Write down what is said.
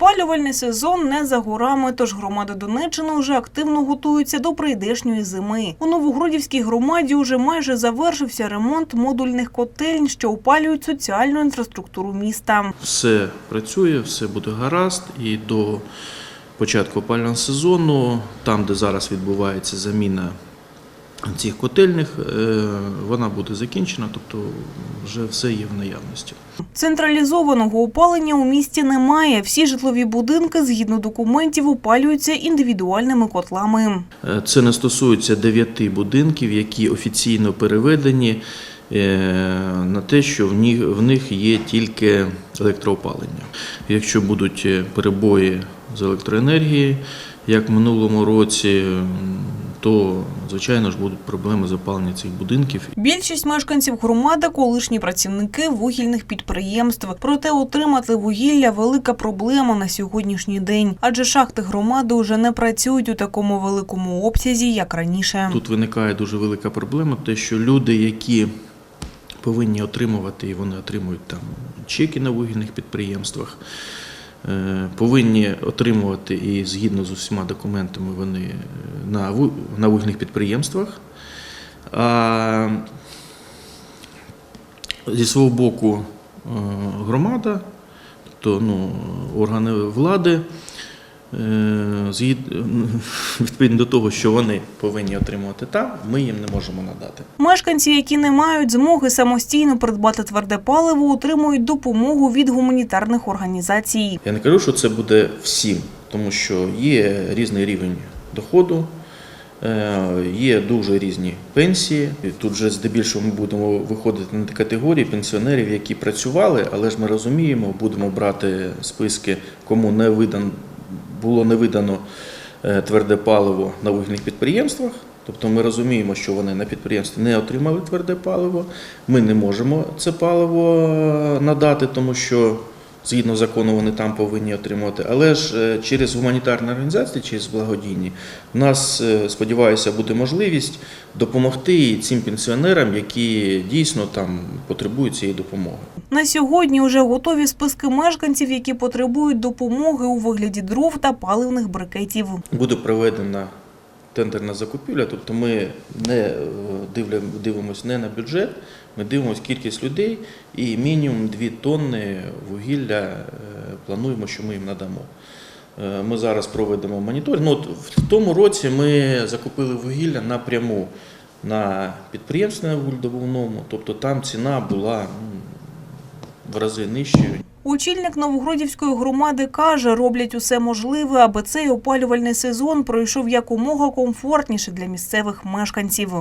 Опалювальний сезон не за горами, тож громади Донеччини вже активно готуються до прийдешньої зими. У Новогродівській громаді уже майже завершився ремонт модульних котельń, що опалюють соціальну інфраструктуру міста. Все працює, все буде гаразд і до початку опалювального сезону, там, де зараз відбувається заміна цих котельних, е, вона буде закінчена, тобто вже все є в наявності. Централізованого опалення у місті немає. Всі житлові будинки, згідно документів, опалюються індивідуальними котлами. Е, Це не стосується дев'яти будинків, які офіційно переведені е, на те, що в них, в них є тільки електроопалення. Якщо будуть перебої з електроенергією, як в минулому році, то звичайно ж будуть проблеми з опаленням цих будинків. Більшість мешканців громади – колишні працівники вугільних підприємств. Проте отримати вугілля – велика проблема на сьогоднішній день. Адже шахти громади вже не працюють у такому великому обсязі, як раніше. Тут виникає дуже велика проблема, те, що люди, які повинні отримувати, і вони отримують там чеки на вугільних підприємствах, повинні отримувати і згідно з усіма документами вони е, на, ву- на вугільних підприємствах. А зі свого боку е, громада, тобто ну, органи влади, е, відповідно до того, що вони повинні отримувати там, ми їм не можемо надати. Мешканці, які не мають змоги самостійно придбати тверде паливо, отримують допомогу від гуманітарних організацій. Я не кажу, що це буде всім, тому що є різний рівень доходу, е, є дуже різні пенсії. Тут вже здебільшого ми будемо виходити на категорії пенсіонерів, які працювали, але ж ми розуміємо, будемо брати списки, кому не видан, було не видано е, тверде паливо на вугільних підприємствах. Тобто ми розуміємо, що вони на підприємстві не отримали тверде паливо. Ми не можемо це паливо е, надати, тому що згідно закону вони там повинні отримувати. Але ж е, через гуманітарні організації, через благодійні, в нас, е, сподіваюся, буде можливість допомогти цим пенсіонерам, які дійсно там потребують цієї допомоги. На сьогодні вже готові списки мешканців, які потребують допомоги у вигляді дров та паливних брикетів. Буде проведена тендерна закупівля, тобто ми не е, дивимося не на бюджет, ми дивимося кількість людей і мінімум 2 тонни вугілля е, плануємо, що ми їм надамо. Е, Ми зараз проведемо моніторинг. Ну, в тому році ми закупили вугілля напряму на підприємстві на вугледобувному, тобто там ціна була ну, в рази нижчою, Очільник Новогродівської громади каже, роблять усе можливе, аби цей опалювальний сезон пройшов якомога комфортніше для місцевих мешканців.